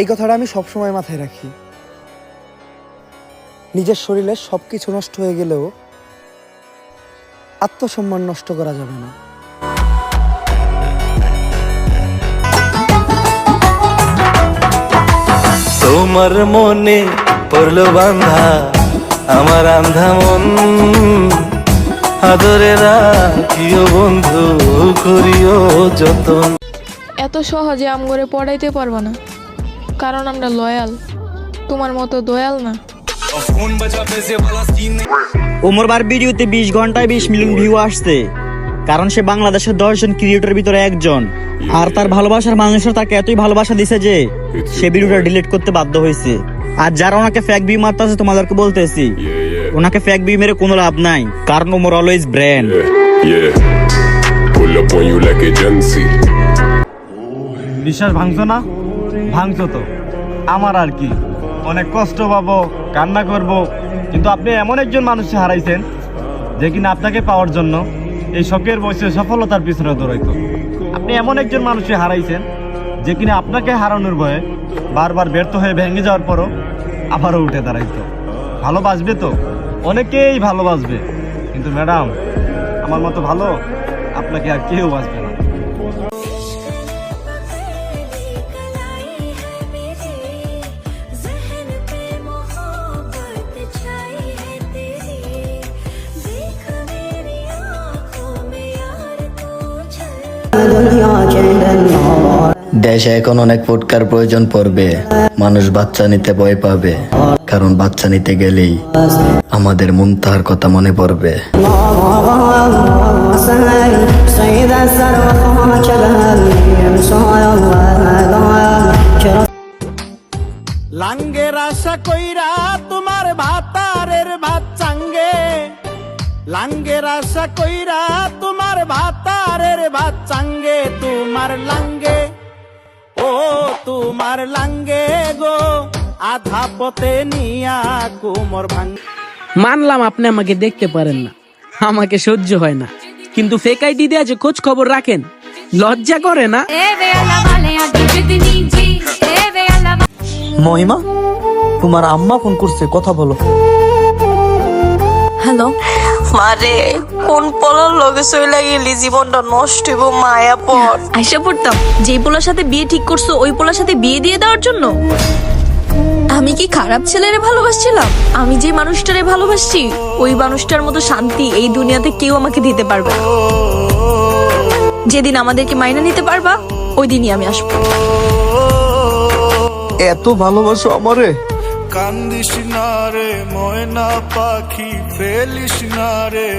এই কথাটা আমি সবসময় মাথায় রাখি। নিজের শরীরে সব কিছু নষ্ট হয়ে গেলেও আত্মসম্মান নষ্ট করা যাবে না। তোমার মনে পড়ল বান্ধা আমার আন্ধা মন। আদরে রাখিও বন্ধু করিও যতন। এত সহজে আম করে পড়াইতে পারব না। কারণ আমরা লয়াল তোমার মতো দয়াল না। ওমর বার ভিডিওতে বিশ ঘন্টায় বিশ মিলিয়ন ভিউ আসছে। কারণ সে বাংলাদেশের দশজন ক্রিয়েটরের ভিতরে একজন। আর তার ভালোবাসার মানুষরা তাকে এতই ভালোবাসা দিছে যে সে ভিডিওটা ডিলিট করতে বাধ্য হয়েছে। আর যারা ওনাকে ফ্যাক ভিউ মারতেছে তোমাদেরকে বলতেছি ওনাকে ফ্যাক ভিউ মেরে কোনো লাভ নাই। কারণ ওমর অলওয়েজ ব্র্যান্ড. বিশ্বাস ভাঙছো না? ভাঙছো তো? আমার আর কি। অনেক কষ্ট পাবো, কান্না করব, কিন্তু আপনি এমন একজন মানুষকে হারাইছেন যে কিনা আপনাকে পাওয়ার জন্য এই শখের বয়সে সফলতার পিছনে দৌড়াইতো। আপনি এমন একজন মানুষকে হারাইছেন যে কিনা আপনাকে হারানোর ভয়ে বারবার ব্যর্থ হয়ে ভেঙে যাওয়ার পরও আবারও উঠে দাঁড়াইতো। ভালোবাসবে তো? অনেকেই ভালোবাসবে। কিন্তু ম্যাডাম, আমার মতো ভালো আপনাকে আর কেউ বাসবে না। দেশে এখন অনেক ফুটকার প্রয়োজন পড়বে। মানুষ বাচ্চা নিতে ভয় পাবে। কারণ বাচ্চা নিতে গেলেই আমাদের মুনতাহার কথা মনে পড়বে। লাঙ্গের আশা কইরা তোমার লাঙ্গের আশা কইরা তোমার ভাতারের ভাত চাঙ্গে তোমার লাঙ্গে। ও তোমার লাঙ্গে গো আধা পথে নিয়া কুমর ভাঙ্গ মানলাম আপনি আমাকে দেখতে পারেন না আমাকে সহ্য হয় না। কিন্তু ফেক আইডি দিয়ে যে খোঁজ খবর রাখেন লজ্জা করে না? মহিমা তোমার আম্মা ফোন করছে কথা বলো। হ্যালো। মারে। কোন পলার লগে চইলা গেলি? জীবনটা নষ্ট হইব মায়া পর আইসা পড়তাম। যেই পোলার সাথে বিয়ে ঠিক করছ ওই পোলার সাথে বিয়ে দিয়ে দেওয়ার জন্য? আমি কি খারাপ ছেলেরে ভালোবাসছিলাম? আমি যে মানুষটারে ভালোবাসছি ওই মানুষটার মতো শান্তি এই দুনিয়াতে কেউ আমাকে দিতে পারবে না। যেদিন আমাদেরকে মাইনা নিতে পারবা ওই দিনই আমি আসব। এত ভালোবাসো আমারে? কান্দিস না রে ময়না পাখি ফেলিস না রে